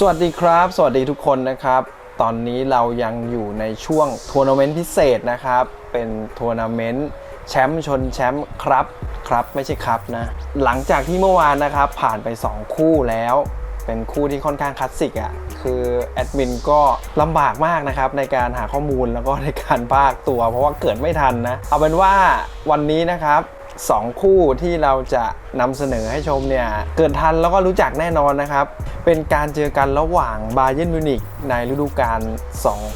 สวัสดีครับ สวัสดีทุกคนนะครับ ตอนนี้เรายังอยู่ในช่วงทัวร์นาเมนต์พิเศษนะครับ เป็นทัวร์นาเมนต์แชมป์ชนแชมป์ครับครับไม่ใช่ครับนะ หลังจากที่เมื่อวานนะครับ ผ่านไป 2 คู่แล้ว เป็นคู่ที่ค่อนข้างคลาสสิกอะ คือแอดมินก็ลำบากมากนะครับ ในการหาข้อมูลแล้วก็ในการพากตัว เพราะว่าเกิดไม่ทันนะ เอาเป็นว่าวันนี้นะครับ สองคู่ที่เราจะนำเสนอให้ชมเนี่ยเกิดทันแล้วก็รู้จักแน่นอนนะครับ เป็นการเจอกันระหว่างบาเย r n m มิวนิกในฤดูกาล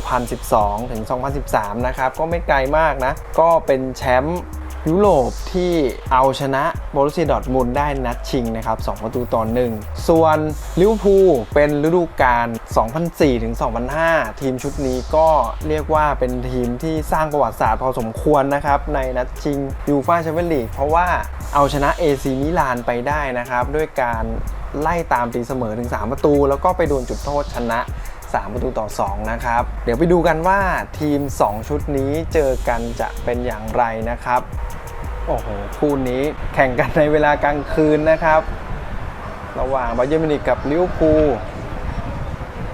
2012 ถึง 2013 นะครับ ก็ไม่ไกลมากนะ ก็เป็นแชมป์ ยุโรปที่เอาชนะโบรุสเซียดอร์ทมุนได้นัดชิงนะครับ 2 ประตูต่อหนึ่งส่วนลิเวอร์พูลเป็นฤดูกาล 2004 ถึง 2005 ทีมชุดนี้ก็เรียกว่าเป็นทีมที่สร้างประวัติศาสตร์พอสมควรนะครับ ในนัดชิงยูฟ่าแชมเปี้ยนลีกเพราะว่าเอาชนะเอซีมิลานไปได้นะครับ ด้วยการไล่ตามตีเสมอถึง 3 ประตู แล้วก็ไปโดนจุดโทษชนะ 3 ประตูต่อ 2 นะครับ เดี๋ยวไปดูกันว่าทีม 2 ชุดนี้เจอกันจะเป็นอย่างไรนะครับ โอ้โห คู่นี้แข่งกันในเวลากลางคืนนะครับ ระหว่างบาเย r n m มินิกกับลิเวอร์พูล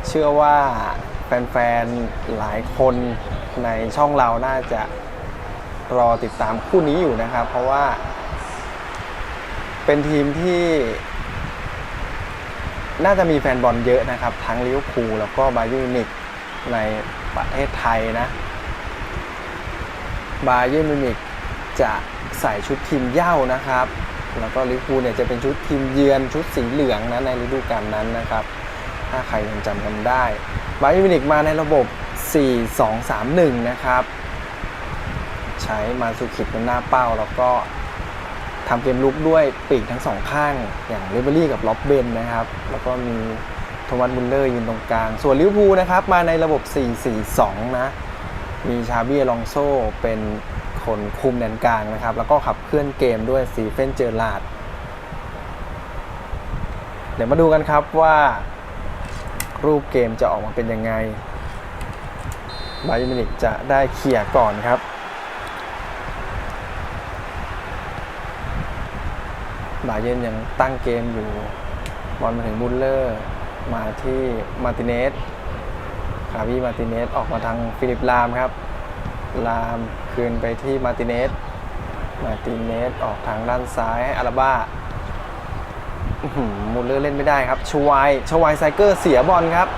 เชื่อว่าแฟนๆ หลายคนในช่องเราน่าจะรอติดตามคู่นี้อยู่นะครับ เพราะว่าเป็นทีมที่ น่าจะมีแฟนบอลเยอะนะครับ ทั้งลิเวอร์พูลแล้วก็บาเย r n m มิวนิกในประเทศไทยนะ บาเย r n m มิวนิกจะใส่ชุดทีมเย้านะครับ แล้วก็ลิเวอร์พูลเนี่ยจะเป็นชุดทีมเยือนชุดสีเหลืองนะในฤดูกาลนั้นนะครับ ถ้าใครยังจำกันได้ บาเย r n m มิวนิกมาในระบบ 4-2-3-1 นะครับ ใช้มาสุขิดเป็นหน้าเป้าแล้วก็ ทำเกมลุกด้วยปีกทั้งสองข้าง อย่างเลเบอรี่กับล็อบเบนนะครับ แล้วก็มีโทมัสมุลเลอร์ยืนตรงกลาง ส่วนลิเวอร์พูลนะครับ มาในระบบ 4-4-2 นะ มีชาบี้อลองโซเป็นคนคุมแดนกลางนะครับ แล้วก็ขับเคลื่อนเกมด้วยซีเฟนเจอร์ลาด เดี๋ยวมาดูกันครับว่ารูปเกมจะออกมาเป็นยังไงบาเย r n m มินิกจะได้เคลียร์ก่อนครับ บาเยนยังตั้งเกมอยู่ บอลมาถึงบุลเลอร์ มาที่มาติเนสคาวีมาติเนสออกมาทางฟิลิปลามครับ ลามคืนไปที่มาติเนส มาติเนสออกทางด้านซ้ายให้อาราบ้าอื้อหือมุลเลอร์เล่นไม่ได้ครับ ชวายชวายไซเกอร์เสียบอลครับ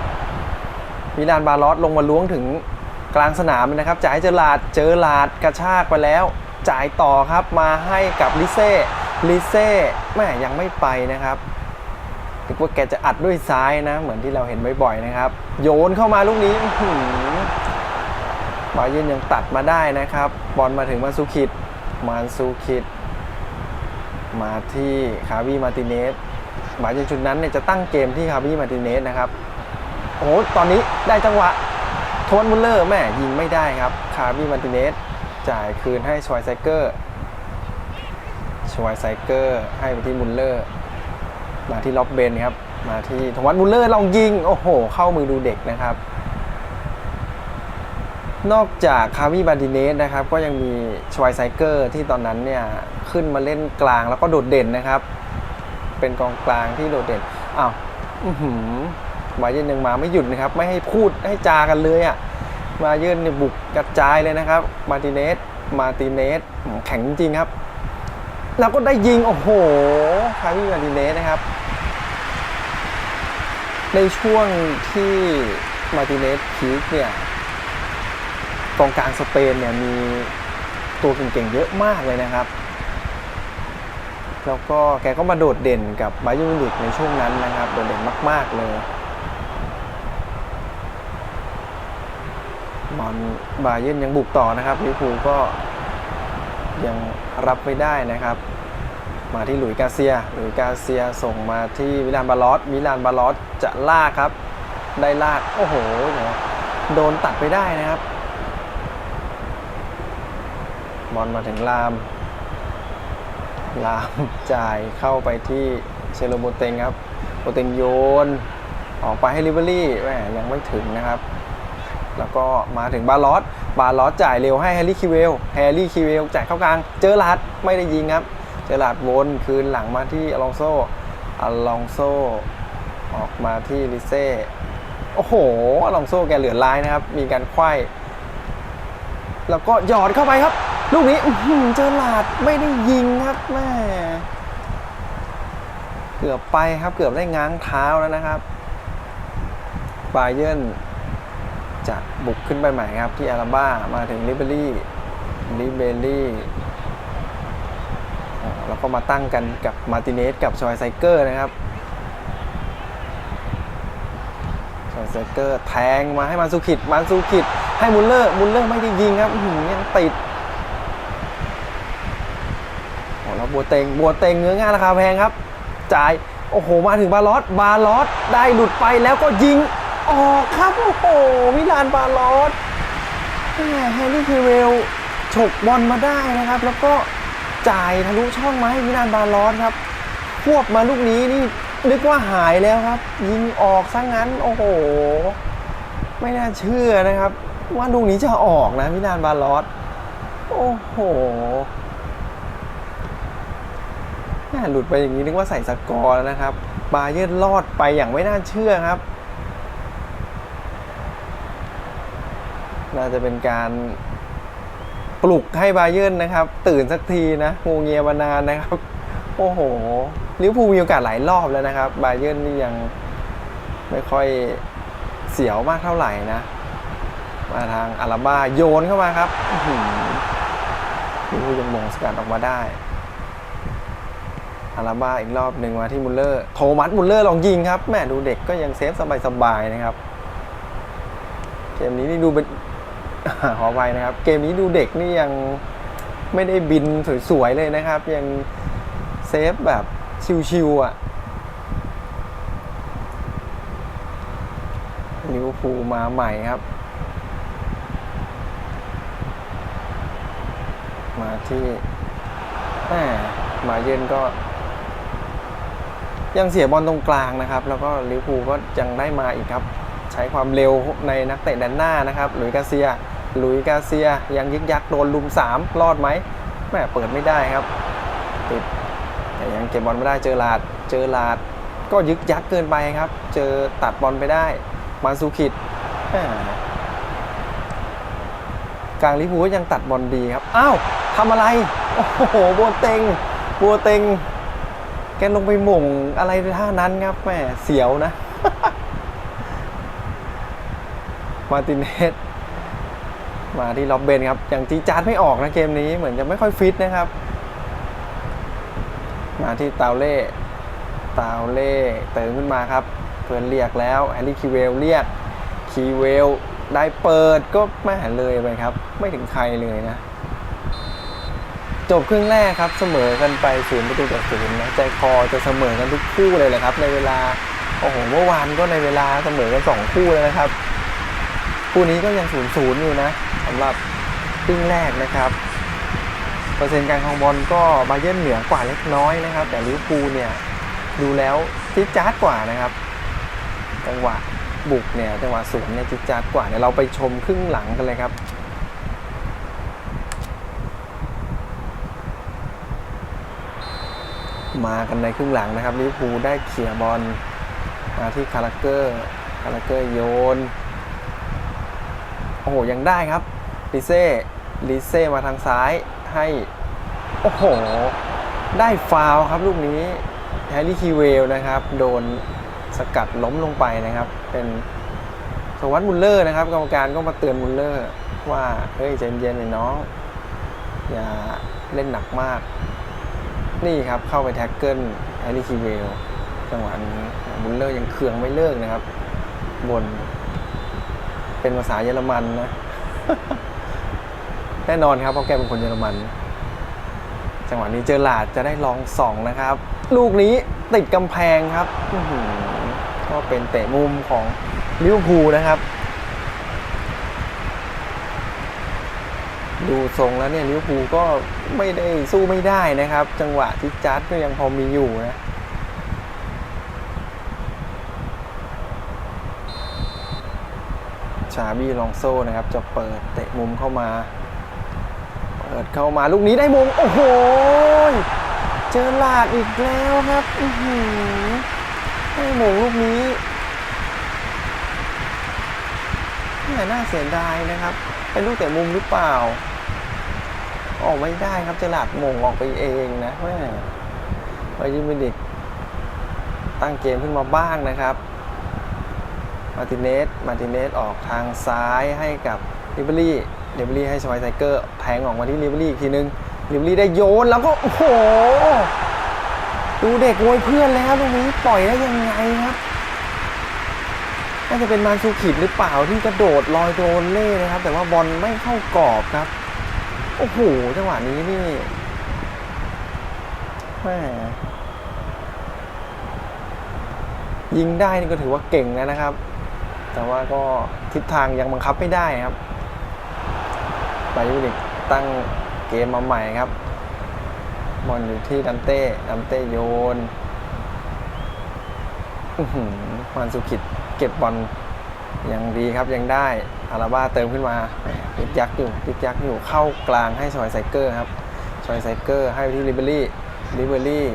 มิลานบาลอสลงมาล้วงถึงกลางสนามเลยนะครับจ่ายเจอลาดเจอลาดกระชากไปแล้ว จ่ายต่อครับมาให้กับลิเซ่ ลิเซ่แม่ยังไม่ไปนะครับนึกว่าแกจะอัดด้วยซ้ายนะ เหมือนที่เราเห็นบ่อยๆนะครับ โยนเข้ามาลูกนี้อื้อหือบาเยนยังตัดมาได้นะครับ บอลมาถึงมาซูคิดมาซูคิด มาที่คาวีมาติเนสบาเยนชุดนั้นเนี่ยจะตั้งเกมที่คาวีมาติเนสนะครับโอ้ตอนนี้ได้จังหวะโทนมุลเลอร์แม่ยิงไม่ได้ครับ คาวีมาติเนสจ่ายคืนให้ชวยไซเกอร์ ชวายไซเกอร์ให้ไปที่มุลเลอร์ มาที่ล็อบเบนครับ มาที่ทวัตมุลเลอร์ลองยิง โอ้โห เข้ามือดูเด็กนะครับ นอกจากคาวิบาดิเนสนะครับ ก็ยังมีชวายไซเกอร์ที่ตอนนั้นเนี่ย ขึ้นมาเล่นกลางแล้วก็โดดเด่นนะครับ เป็นกองกลางที่โดดเด่น อ้าวอือหือบาเยิร์นยังมาไม่หยุดนะครับ ไม่ให้พูดให้จากันเลยอะ่ะบาเยิร์นเนี่ยบุกกระจายเลยนะครับ มาติเนสมาติเนสแข็งจริงครับ แล้วก็ได้ยิง โอ้โหคาร์วิมาร์ติเนสนะครับ ในช่วงที่มาติเนสพีคเนี่ยกองกลางสเปนเนี่ยมีตัวเก่งๆเยอะมากเลยนะครับ แล้วก็แกก็มาโดดเด่นกับบาเย r n m มิวนิกในช่วงนั้นนะครับ โดดเด่นมาก ๆ เลยบอลบาเยร์นยังบุกต่อนะครับลิเวอร์พูลก็ยัง รับไม่ได้นะครับ มาที่หลุยกาเซีย หลุยกาเซียส่งมาที่มิลานบาลอสมิลานบาลอสจะลากครับ ได้ลากโอ้โหโดนตัดไปได้นะครับบอลมาถึงลาม ลามจ่ายเข้าไปที่เชโลโบเตงครับโบเตงโยน ออกไปให้ลิเวอรี่แหมยังไม่ถึงนะครับ แล้วก็มาถึงบาลอส บาลอสจ่ายเร็วให้แฮร์รี่คิวเวลแฮร์รี่คิวเวลจ่ายเข้ากลาง เจอหลาดไม่ได้ยิงครับ เจอหลาดวนคืนหลังมาที่อลองโซอลองโซออกมาที่ลิเซ่โอ้โหอลองโซแกเหลือลายนะครับ มีการไขว้แล้วก็หยอดเข้าไปครับ ลูกนี้เจอหลาดไม่ได้ยิงครับแม่เกือบไปครับเกือบได้ง้างเท้าแล้วนะครับบาเยิร์น จะบุกขึ้นไปใหม่ครับ ที่อาราบ้ามาถึงลิเบรี่ลิเบรี่แล้วก็มาตั้งกันกับมาร์ติเนสกับชอยไซเกอร์นะครับชอยไซเกอร์แทงมาให้มาซูคิดมาซูคิดให้มุลเลอร์มุลเลอร์ไม่ได้ยิงครับอื้อหือยังติดโอ้แล้วบัวเตงบัวเตงเนื้อง่ายราคาแพงครับ จ่าย โอ้โห มาถึงบาลอสบาลอสได้หลุดไปแล้วก็ยิง ออกครับโอ้โหมิลานบาลอสแน่แฮร์รี่คิวเวลฉกบอลมาได้นะครับ แล้วก็จ่ายทะลุช่องมาให้มิลานบาลอสครับ ควบมาลูกนี้นี่นึกว่าหายแล้วครับ ยิงออกซะงั้น โอ้โห ไม่น่าเชื่อนะครับ ว่าลูกนี้จะออกนะมิลานบาลอสโอ้โหหลุดไปอย่างนี้นึกว่าใส่สกอร์แล้วนะครับ บาเยิร์นรอดไปอย่างไม่น่าเชื่อครับ น่าจะเป็นการปลุกให้บาเยิร์นนะครับ ตื่นสักทีนะงูเงียมานานนะครับ โอ้โหลิเวอร์พูลมีโอกาสหลายรอบแล้วนะครับ บาเยิร์นนี่ยังไม่ค่อยเสียวมากเท่าไหร่นะ มาทางอาราบ้าโยนเข้ามาครับหลิเวอร์พูลยังมงสกัดออกมาได้อาราบ้าอีกรอบหนึ่งมาที่มุลเลอร์โทมัสมุลเลอร์ลองยิงครับแม่ดูเด็กก็ยังเซฟสบายๆนะครับเกมนี้นี่ดูเป็น ขอไปนะครับ เกมนี้ดูเด็กนี่ยังไม่ได้บินสวยๆเลยนะครับ ยังเซฟแบบชิวๆอะลิวอร์พูมาใหม่ครับ มาที่แหมมาเย็นก็ยังเสียบอลตรงกลางนะครับ แล้วก็ลิวอร์พูก็ยังได้มาอีกครับ ใช้ความเร็วในนักเตะแดนหน้านะครับหลุยส์กาเซีย ลุยกาเซียยังยึกยักโดนลุม 3 รอดไหมแม่เปิดไม่ได้ครับติดแต่ยังเก็บบอลไม่ได้เจอลาดเจอลาดก็ยึกยักเกินไปครับ เจอตัดบอลไปได้มาซูคิดแม่กลางลิเวอร์พูลก็ยังตัดบอลดีครับ อ้าวทำอะไร โอ้โหบัวเต็งบัวเต็ง แกลงไปหม่งอะไรท่านั้นครับแหมเสียวนะ มาตินเนส มาที่ล็อบเบนครับอย่างจีจาร์ดไม่ออกนะเกมนี้เหมือนจะไม่ค่อยฟิตนะครับ มาที่ตาวเล่ตาวเล่เติมขึ้นมาครับ เพื่อนเรียกแล้วแฮร์รี่คีเวลเรียกคีเวลได้เปิดก็ไม่หันเลยไปครับ ไม่ถึงใครเลยนะ จบครึ่งแรกครับเสมอกันไปศูนย์ประตูต่อศูนย์นะใจคอจะเสมอกันทุกคู่เลยแหละครับ ในเวลาโอ้โหเมื่อวานก็ในเวลาเสมอกันสองคู่เลยนะครับ คู่นี้ก็ยังศูนย์ศูนย์อยู่นะ สำหรับครึ่งแรกนะครับเปอร์เซ็นต์การครองบอลก็บาเยิร์นเหนือกว่าเล็กน้อยนะครับ แต่ลิเวอร์พูลเนี่ยดูแล้วจิ๊ดจ๊าดกว่านะครับ จังหวะบุกเนี่ยจังหวะสวนเนี่ยจิ๊ดจ๊าดกว่าเนี่ยเราไปชมครึ่งหลังกันเลยครับมากันในครึ่งหลังนะครับลิเวอร์พูลได้เขี่ยบอลมาที่คาราเกอร์คาราเกอร์โยน โอ้โห ยังได้ครับ ลิเซ่ลิเซ่มาทางซ้ายให้ โอ้โห ได้ฟาวครับลูกนี้แฮร์รี่คีเวลนะครับ โดนสกัดล้มลงไปนะครับ เป็นสวัสดิ์มุลเลอร์นะครับกรรมการก็มาเตือนมุลเลอร์ ว่าเฮ้ยใจเย็นๆหน่อยน้อง อย่าเล่นหนักมาก นี่ครับเข้าไปแท็กเกิลแฮร์รี่คีเวลจังหวะนี้มุลเลอร์ยังเคืองไม่เลิกนะครับบน เป็นภาษาเยอรมันนะ แน่นอนครับเพราะแกเป็นคนเยอรมัน จังหวะนี้เจอหลาดจะได้ลองส่องนะครับ ลูกนี้ติดกำแพงครับก็เป็นเตะมุมของลิเวอร์พูลนะครับ ดูทรงแล้วเนี่ยลิเวอร์พูลก็ไม่ได้สู้ไม่ได้นะครับ จังหวะที่จัดก็ยังพอมีอยู่นะชาบี้ลองโซ่นะครับ จะเปิดเตะมุมเข้ามาิดเข้ามาลูกนี้ได้มุมโอ้โหเจอหลาดอีกแล้วครับอือหือได้มุมลูกนี้น่น่าเสียดายนะครับ เป็นลูกแต่มุมหรือเปล่า ออกไม่ได้ครับเจอลาดมงออกไปเองนะแม่ไปยิมไปดิตั้งเกมขึ้นมาบ้างนะครับ มาติเนส มาติเนสออกทางซ้ายให้กับอิเบอรี่ ลิเบอรี่ให้ชวไซเกอร์แทงออกมาที่ลิเบอรี่อีกทีนึงลิเบอรี่ได้โยนแล้วก็โอ้โห ดูเด็กโวยเพื่อนแล้วตรงนี้ปล่อยได้ยังไงครับน่าจะเป็นมานซูคิดหรือเปล่าที่กระโดดลอยโดนเล่นะครับ แต่ว่าบอลไม่เข้ากรอบครับ โอ้โหจังหวะนี้นี่แม่ยิงได้นี่ก็ถือว่าเก่งแล้วนะครับ แต่ว่าก็ทิศทางยังบังคับไม่ได้ครับ ไบยูนิกตั้งเกมมาใหม่ครับบอลอยู่ที่ดันเต้ดันเต้โยนมันสุขิดเก็บบอลยังดีครับยังได้อาราบ้าเติมขึ้นมาแหมยึกยักอยู่ยึกยักอยู่เข้ากลางให้ชอยไซเกอร์ครับชอยไซเกอร์ให้ไปที่ลิเบอรี่ลิเบอรี่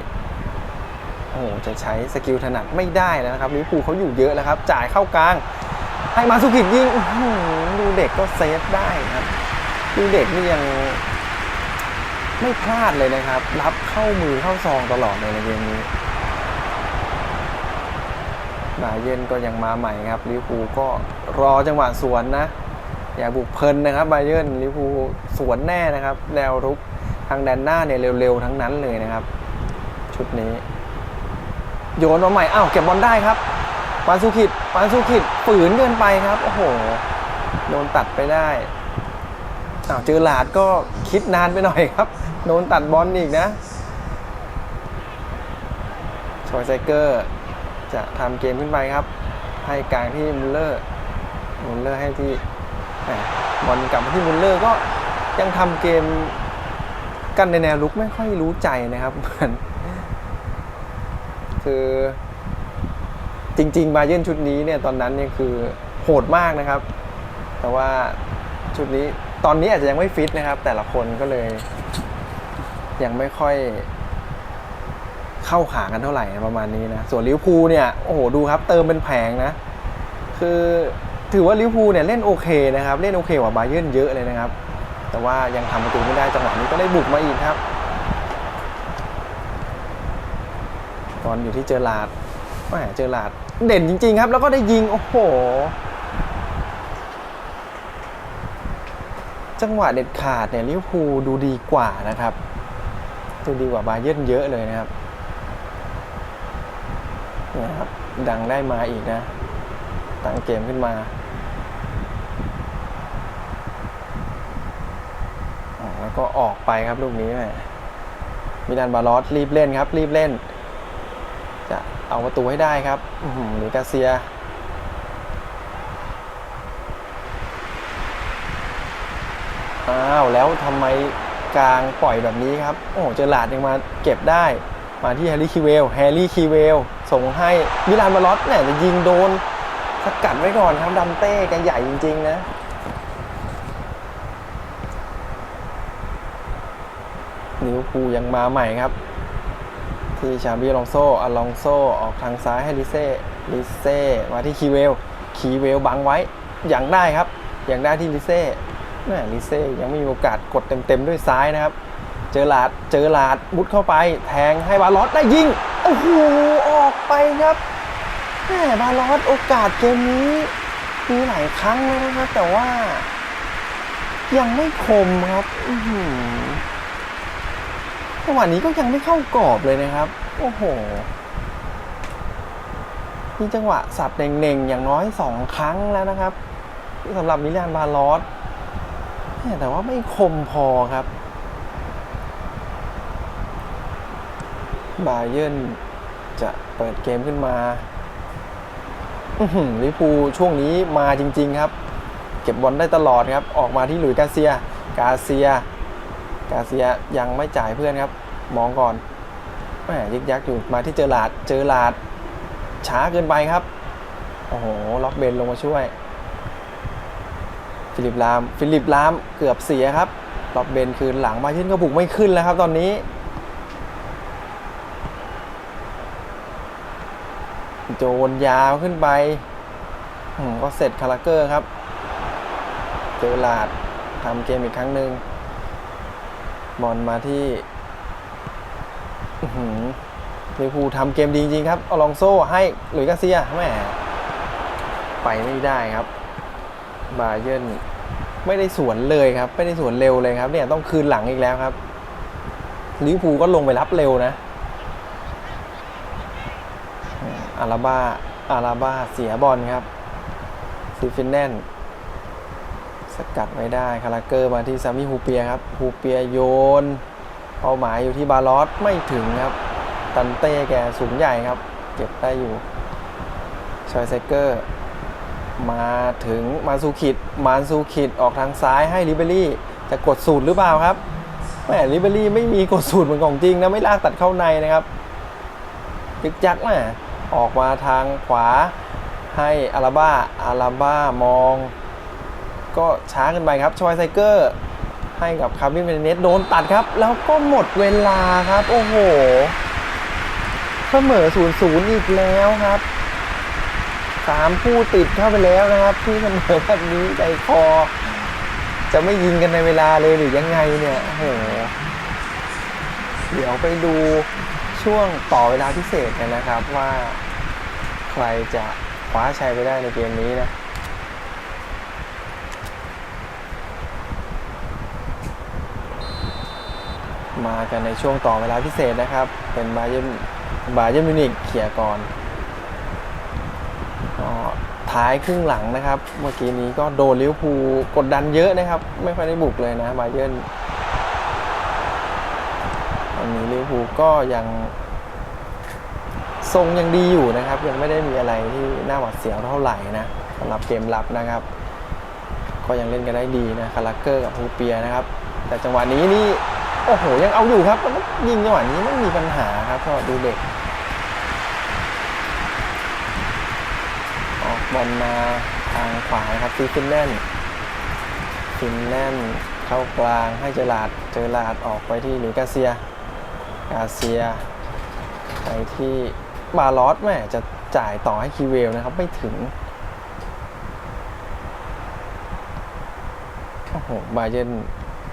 โอ้โหจะใช้สกิลถนัดไม่ได้แล้วนะครับลิเวอร์พูลเขาอยู่เยอะแล้วครับ จ่ายเข้ากลาง ให้มาสุกิดยิงดูเด็กก็เซฟได้ครับ ดูเด็กนี่ยังไม่พลาดเลยนะครับ รับเข้ามือเข้าซองตลอดเลยในเกมนี้บาเยนก็ยังมาใหม่ครับลิเวอร์พูก็รอจังหวะสวนนะ อย่าบุกเพลินนะครับบาเยนลิเวอร์พูสวนแน่นะครับแนวรุกทางแดนหน้าเนี่ยเร็วๆทั้งนั้นเลยนะครับ ชุดนี้ โยนมาใหม่อ้าวเก็บบอลได้ครับปานสุขิดปานสุขิดฝืนเกินไปครับ โอ้โหโดนตัดไปได้ อ้าวเจอหลาดก็คิดนานไปหน่อยครับ โดนตัดบอลอีกนะชอยไซเกอร์จะทำเกมขึ้นไปครับ ให้กลางที่มุลเลอร์ มุลเลอร์ให้ที่บอลกลับมาที่มุลเลอร์ก็ยังทำเกมกันในแนวลุกไม่ค่อยรู้ใจนะครับเหมือนคือจริง ๆ บาเยนชุดนี้เนี่ยตอนนั้นเนี่ยคือโหดมากนะครับ แต่ว่าชุดนี้ ตอนนี้อาจจะยังไม่ฟิตนะครับ แต่ละคนก็เลย ยังไม่ค่อย เข้าขากันเท่าไหร่ประมาณนี้นะ ส่วนลิวพูเนี่ยโอ้โหดูครับ เติมเป็นแผงนะ คือถือว่าลิวพูเนี่ยเล่นโอเคนะครับ เล่นโอเคกว่าบาเยร์นเยอะเลยนะครับ แต่ว่ายังทำประตูไม่ได้จังหวะนี้ก็ได้บุกมาอีกครับบอลอยู่ที่เจอหลาดแหมเจอหลาดเด่นจริง ๆ ครับ แล้วก็ได้ยิงโอ้โห จังหวะเด็ดขาดเนี่ยลิเวอร์พูลดูดีกว่านะครับ ดูดีกว่าบาเยิร์นเยอะเลยนะครับนี่ยครับ ดังได้มาอีกนะ ตั้งเกมขึ้นมาแล้วก็ออกไปครับลูกนี้แมมิลานบาลอสรีบเล่นครับ รีบเล่น จะเอาประตูให้ได้ครับหรือกาเซีย อ้าวแล้วทำไมกลางปล่อยแบบนี้ครับ โอ้โหเจอหลาดยังมาเก็บได้ มาที่แฮร์รี่คีเวลแฮร์รี่คีเวลส่งให้มิลานบาลอสเนี่ยจะยิงโดนสกัดไว้ก่อนครับดัมเต้แกใหญ่จริง ๆ นะลิเวอร์พูลยังมาใหม่ครับ ที่ชาบีอลองโซอลองโซออกทางซ้ายให้ลิเซ่ลิเซ่มาที่คีเวลคีเวลบังไว้อย่างได้ครับ อย่างได้ที่ลิเซ่ แม่ลิเซ่ยังไม่มีโอกาสกดเต็มๆด้วยซ้ายนะครับ เจอหลาดเจอหลาดมุดเข้าไป แทงให้บาลอสได้ยิงโอ้โหออกไปครับแม่บาลอสโอกาสเกมนี้มีหลายครั้งแล้วนะครับแต่ว่า ยังไม่คมครับอือหือจังหวะนี้ก็ยังไม่เข้ากรอบเลยนะครับ โอ้โหมีจังหวะสับเน่งๆอย่างน้อยสองครั้งแล้วนะครับสำหรับมิลานบาลอส แต่ว่าไม่คมพอครับบาเยิร์นจะเปิดเกมขึ้นมาลิเวอร์พูช่วงนี้มาจริง ๆ ครับ เก็บบอลได้ตลอดครับ ออกมาที่หลุยกาเซีย กาเซีย กาเซียยังไม่จ่ายเพื่อนครับ มองก่อนแหมยึกยักอยู่มาที่เจอหลาด เจอหลาด ช้าเกินไปครับ โอ้โห ล็อกเบนลงมาช่วย ฟิลิปลาม ฟิลิปลามเกือบเสียครับล็อกเบนคืนหลังมายื่นก็บุกไม่ขึ้นแล้วครับตอนนี้โจนยาวขึ้นไปอืมก็เสร็จคาราเกอร์ครับ เจอหลาดทำเกมอีกครั้งหนึ่งบอลมาที่หือลิเวอร์พูลทำเกมดีจริงๆครับอลองโซ่ให้หลุยส์กาเซียแหมไปไม่ได้ครับ บาเยิร์นไม่ได้สวนเลยครับ ไม่ได้สวนเร็วเลยครับ เนี่ยต้องคืนหลังอีกแล้วครับลิเวอร์พูลก็ลงไปรับเร็วนะอาราบ้าอาราบ้าเสียบอลครับซิฟินแนนสกัดไม่ได้คาราเกอร์มาที่ซามิฮูเปียครับฮูเปียโยนเป้าหมายอยู่ที่บาลอสไม่ถึงครับ ตันเต้แกสูงใหญ่ครับ เก็บได้อยู่ชอยไซเกอร์ มาถึงมาซูคิดมาซูคิดออกทางซ้ายให้ลิเบอรี่จะกดสูตรหรือเปล่าครับแหมลิเบอรี่ไม่มีกดสูตรเหมือนของจริงนะไม่ลากตัดเข้าในนะครับยึกจักแหมออกมาทางขวาให้อาราบ้าอาราบ้ามอง ก็ช้ากินไปครับชอยไซเกอร์ให้กับคาร์บินเมเนสโดนตัดครับ แล้วก็หมดเวลาครับ โอ้โหเสมอศูนย์ศูนย์อีกแล้วครับ สามผู้ติดเข้าไปแล้วนะครับที่เสมอแบบนี้ใจคอ จะไม่ยิงกันในเวลาเลยหรือยังไงเนี่ยโอ้โหเดี๋ยวไปดูช่วงต่อเวลาพิเศษกันนะครับว่าใครจะคว้าชัยไปได้ในเกมนี้นะมากันในช่วงต่อเวลาพิเศษนะครับ เป็นบาเยนบาเยนมิวนิกเขี่ยก่อน ท้ายครึ่งหลังนะครับ เมื่อกี้นี้ก็โดนลิเวอร์พูลกดดันเยอะนะครับ ไม่ค่อยได้บุกเลยนะบาเยนวันนี้ลิเวอร์พูลก็ยังทรงยังดีอยู่นะครับ ยังไม่ได้มีอะไรที่น่าหวาดเสียวเท่าไหร่นะสำหรับเกมรับนะครับ ก็ยังเล่นกันได้ดีนะคาราเกอร์กับฮูเปียนะครับ แต่จังหวะนี้นี่โอ้โหยังเอาอยู่ครับแล้วยิงจังหวะนี้ไม่มีปัญหาครับก็ดูเด็ก ออก บอลมาทางขวาครับที่ฟินแลนด์ฟินแลนด์เข้ากลางให้เจอลาดเจอลาดออกไปที่หลุยกาเซีย กาเซีย ไปที่บาลอสแม่จะจ่ายต่อให้คีเวลนะครับไม่ถึงโอ้โหบาเยน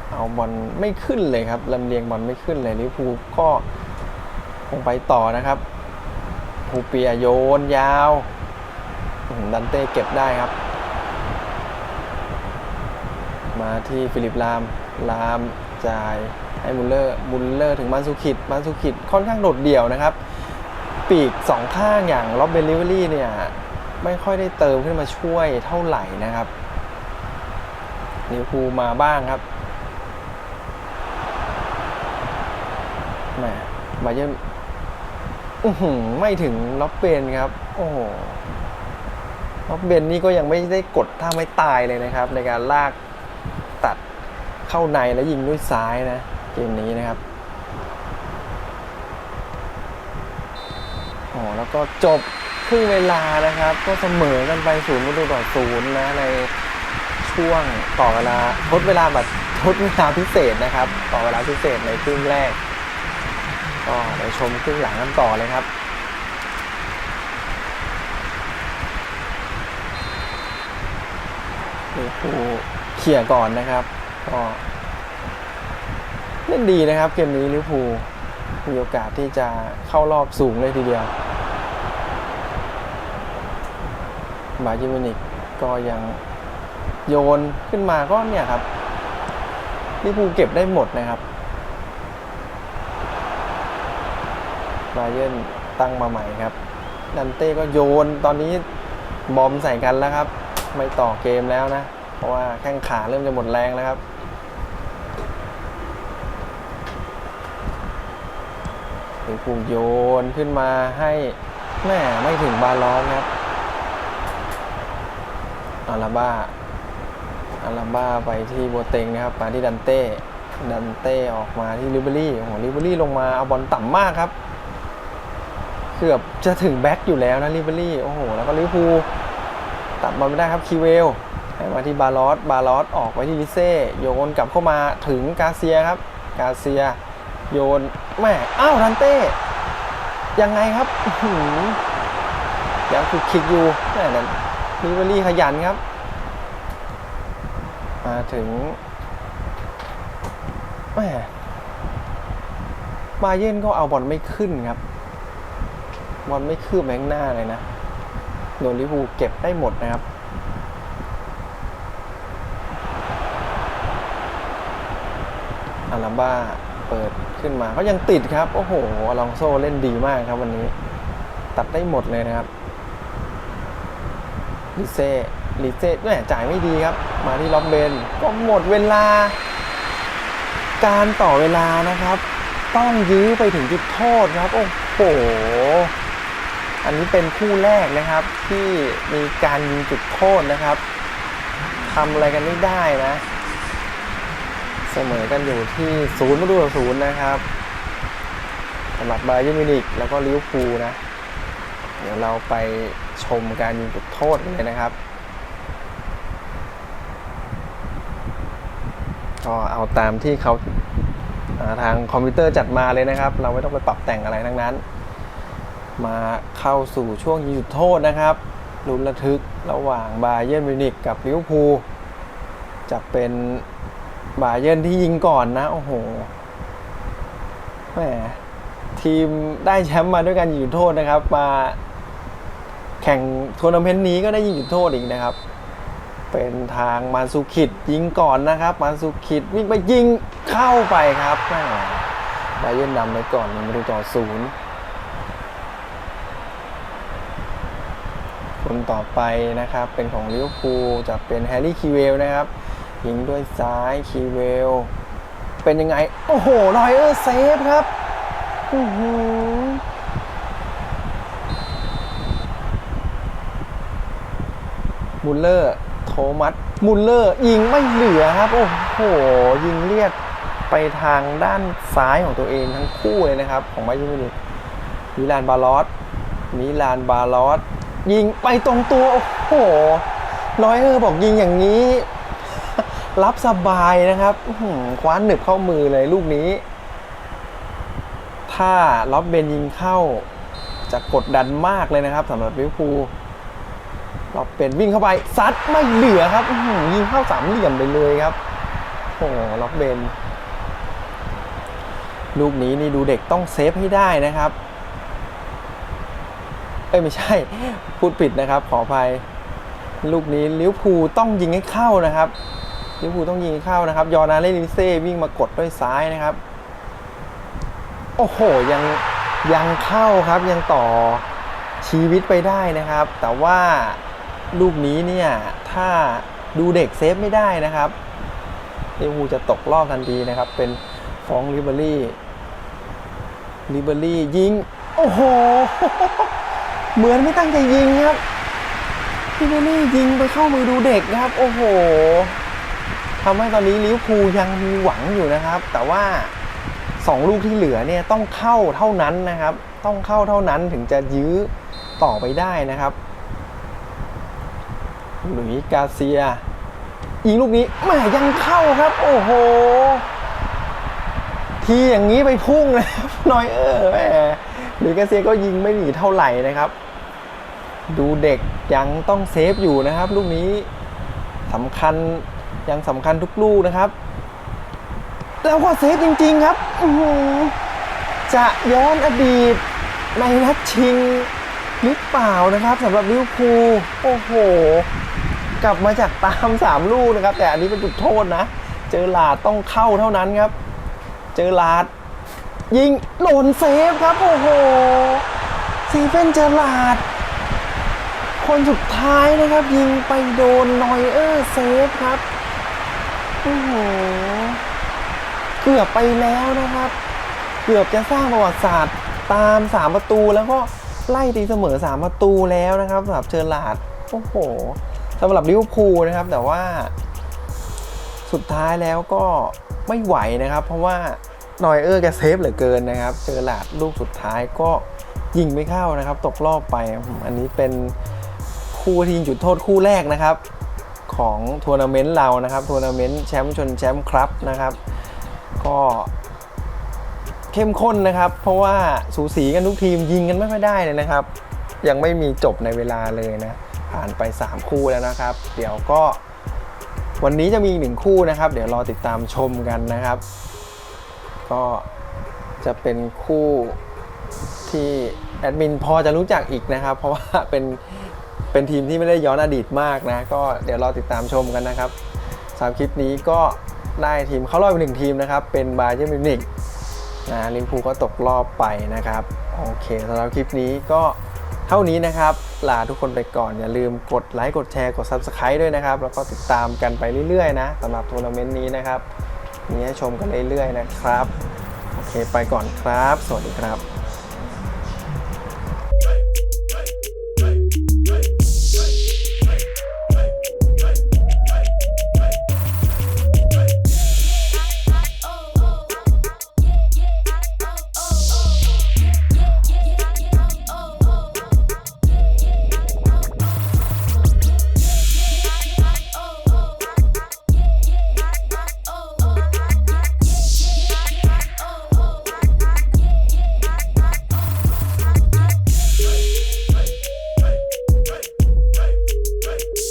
เอาบอลไม่ขึ้นเลยครับลำเลียงบอลไม่ขึ้นเลยลิวพูก็คงไปต่อนะครับภูเปียโยนยาว ดันเต้เก็บได้ครับ มาที่ฟิลิปลาม ลามจ่ายให้มุลเลอร์มุลเลอร์ถึงมันสุขิดมันสุขิดค่อนข้างโดดเดี่ยวนะครับ ปีกสองข้างอย่างล็อบเบลิเวอรี่เนี่ย ไม่ค่อยได้เติมขึ้นมาช่วยเท่าไหร่นะครับลิวพูมาบ้างครับแหมบาเยิร์นอื้อหือไม่ถึงล็อบเบนครับ โอ้ ท็อบเบนนี่ก็ยังไม่ได้กดท่าไม่ตายเลยนะครับ ในการลากตัดเข้าในแล้วยิงด้วยซ้ายนะเกมนี้นะครับโอ้แล้วก็จบครึ่งเวลานะครับ ก็เสมอกันไปศูนย์ประตูต่อศูนย์นะในช่วงต่อเวลาทดเวลาแบบทดเวลาพิเศษนะครับ ต่อเวลาพิเศษในครึ่งแรกก็ไปชมครึ่งหลังกันต่อเลยครับ ลิเวอร์พูลเขี่ยก่อนนะครับก็เล่นดีนะครับ เกมนี้ลิเวอร์พูลมีโอกาสที่จะเข้ารอบสูงเลยทีเดียว บาเยิร์มินิกก็ยังโยนขึ้นมาก็เนี่ยครับลิเวอร์พูลเก็บได้หมดนะครับบาเยนตั้งมาใหม่ครับดันเต้ก็โยนตอนนี้บอมใส่กันแล้วครับ ไม่ต่อเกมแล้วนะ เพราะว่าแข้งขาเริ่มจะหมดแรงแล้วครับลิเวอร์พูลโยนขึ้นมาให้แม่ไม่ถึงบาลอนครับอาราบ้าอาราบ้าไปที่โบเต็งนะครับมาที่ดันเต้ ดันเต้ออกมาที่ลิเบอรี่โอ้โหลิเบอรี่ลงมาเอาบอลต่ำมากครับ เกือบจะถึงแบ็คอยู่แล้วนะลิเบอรี่ โอ้โห แล้วก็ลิเวอร์พูตัดบอลไม่ได้ครับคีเวล มาที่บาลอสบาลอสออกไปที่ลิเซ่โยนกลับเข้ามาถึงกาเซียครับ กาเซีย โยนแม่อ้าวดันเต้ยังไงครับยังถูกคิกอยู่แม่นั้นลิเบอรี่ขยันครับ มาถึงแหมบาเยร์นก็เอาบอลไม่ขึ้นครับ บอลไม่คืบไปข้างหน้าเลยนะ โดนลิเวอร์พูลเก็บได้หมดนะครับ อาราบ้าเปิดขึ้นมาก็ยังติดครับ โอ้โหอลองโซเล่นดีมากครับวันนี้ ตัดได้หมดเลยนะครับลิเซ่ลิเซ่แม่จ่ายไม่ดีครับ มาที่ล็อบเบนก็หมดเวลา การต่อเวลานะครับ ต้องยื้อไปถึงจุดโทษครับ โอ้โห อันนี้เป็นคู่แรกนะครับ ที่มีการยิงจุดโทษนะครับทำอะไรกันไม่ได้นะ เสมอกันอยู่ที่ศูนย์ประตูต่อศูนย์นะครับสำหรับบาเยิร์มิวนิกแล้วก็ลิเวอร์พูลนะ เดี๋ยวเราไปชมการยิงจุดโทษกันเลยนะครับ ก็เอาตามที่เขาาทางคอมพิวเตอร์จัดมาเลยนะครับ เราไม่ต้องไปปรับแต่งอะไรทั้งนั้น มาเข้าสู่ช่วงยิงจุดโทษนะครับลุ้นระทึกระหว่างบาเยิร์มิวนิกกับลิเวอร์พูลจะเป็น บาเยิร์นที่ยิงก่อนนะ โอ้โหแหมทีมได้แชมป์มาด้วยการยิงจุดโทษนะครับ มาแข่งทัวร์นาเมนต์นี้ก็ได้ยิงจุดโทษอีกนะครับ เป็นทางมาซูคิดยิงก่อนนะครับ มาซูคิดวิ่งไปยิงเข้าไปครับแหมบาเยิร์นนำไปก่อนหนึ่งประตูต่อศูนย์คนต่อไปนะครับเป็นของลิเวอร์พูลจะเป็นแฮร์รี่คีเวลนะครับ ยิงด้วยซ้ายคีเวล เป็นยังไง โอ้โหลอยเออร์เซฟครับอื้อหือมุลเลอร์ โทมัสมุลเลอร์ ยิงไม่เหลือครับ โอ้โห ยิงเลียดไปทางด้านซ้ายของตัวเองทั้งคู่เลยนะครับ ของไบาเยิร์นมิวนิมิลานบาลอสมิลานบาลอสยิงไปตรงตัว โอ้โห น้อยเออร์บอกยิงอย่างนี้ รับสบายนะครับคว้านหนึบเข้ามือเลยลูกนี้ ถ้าล็อบเบนยิงเข้า จะกดดันมากเลยนะครับสำหรับลิเวอร์พูลล็อบเบนวิ่งเข้าไปซัดไม่เหลือครับยิงเข้าสามเหลี่ยมไปเลยครับโอ้ล็อบเบนลูกนี้นี่ดูเด็กต้องเซฟให้ได้นะครับ เอ้ยไม่ใช่ พูดผิดนะครับ ขออภัย ลูกนี้ลิวพูต้องยิงให้เข้านะครับ ลิเวอร์พูลต้องยิงเข้านะครับ ยอนาเล่ลิเซ่วิ่งมากดด้วยซ้ายนะครับ โอ้โห ยังยังเข้าครับยังต่อชีวิตไปได้นะครับ แต่ว่าลูกนี้เนี่ย ถ้าดูเด็กเซฟไม่ได้นะครับลิเวอร์พูลจะตกรอบทันทีนะครับ เป็นฟองลิเบอรี่ลิเบอรี่ยิง โอ้โห เหมือนไม่ตั้งใจยิงครับพี่เบลลี่ยิงไปเข้ามือดูเด็กนะครับ โอ้โห ทำให้ตอนนี้ลิเวอร์พูลยังมีหวังอยู่นะครับ แต่ว่าสองลูกที่เหลือเนี่ยต้องเข้าเท่านั้นนะครับ ต้องเข้าเท่านั้นถึงจะยื้อต่อไปได้นะครับหลุยกาเซียยิงลูกนี้แหมยังเข้าครับ โอ้โห ทีอย่างนี้ไปพุ่งเลยครับน้อยเออแหมหลุยกาเซียก็ยิงไม่หนีเท่าไหร่นะครับ ดูเด็กยังต้องเซฟอยู่นะครับ ลูกนี้สำคัญ ยังสำคัญทุกลูกนะครับ แล้วก็เซฟจริงๆครับจะย้อนอดีตในนัดชิงหรือเปล่านะครับสำหรับลิวพูโอ้โห กลับมาจากตาม 3 ลูกนะครับ แต่อันนี้เป็นจุดโทษนะ เจอหลาดต้องเข้าเท่านั้นครับ เจอหลาด ยิงโดนเซฟครับ โอ้โหซีเฟนเจอหลาด คนสุดท้ายนะครับ ยิงไปโดนนอยเออร์เซฟครับ โอ้โห เกือบไปแล้วนะครับ เกือบจะสร้างประวัติศาสตร์ตาม 3 ประตูแล้วก็ไล่ตีเสมอ 3 ประตูแล้วนะครับสำหรับเชอร์ลาดโอ้โหสำหรับลิเวอร์พูลนะครับ แต่ว่า สุดท้ายแล้วก็ไม่ไหวนะครับ เพราะว่านอยเออร์แกเซฟเหลือเกินนะครับเชอร์ลาดลูกสุดท้ายก็ยิงไม่เข้านะครับ ตกรอบไป อันนี้เป็นคู่ที่ยิงจุดโทษคู่แรกนะครับ ของทัวร์นาเมนต์เรานะครับทัวร์นาเมนต์แชมป์ชนแชมป์ครับนะครับ ก็เข้มข้นนะครับ เพราะว่าสูสีกันทุกทีมยิงกันไม่ค่อยได้เลยนะครับ ยังไม่มีจบในเวลาเลยนะ ผ่านไป 3 คู่แล้วนะครับ เดี๋ยวก็วันนี้จะมีอีกหนึ่งคู่นะครับ เดี๋ยวรอติดตามชมกันนะครับ ก็จะเป็นคู่ที่แอดมินพอจะรู้จักอีกนะครับ เพราะว่าเป็น เป็นทีมที่ไม่ได้ย้อนอดีตมากนะ ก็เดี๋ยวรอติดตามชมกันนะครับสามคลิปนี้ก็ได้ทีมเข้ารอบไปหนึ่งทีมนะครับ เป็นบาเยอร์มิวนิกนะลิมพูก็ตกรอบไปนะครับ โอเคสำหรับคลิปนี้ก็เท่านี้นะครับ ลาทุกคนไปก่อน อย่าลืมกดไลค์กดแชร์กด Subscribe ด้วยนะครับ แล้วก็ติดตามกันไปเรื่อยๆนะสำหรับทัวร์นาเมนต์นี้นะครับมีให้ชมกันเรื่อยๆนะครับ โอเคไปก่อนครับ สวัสดีครับ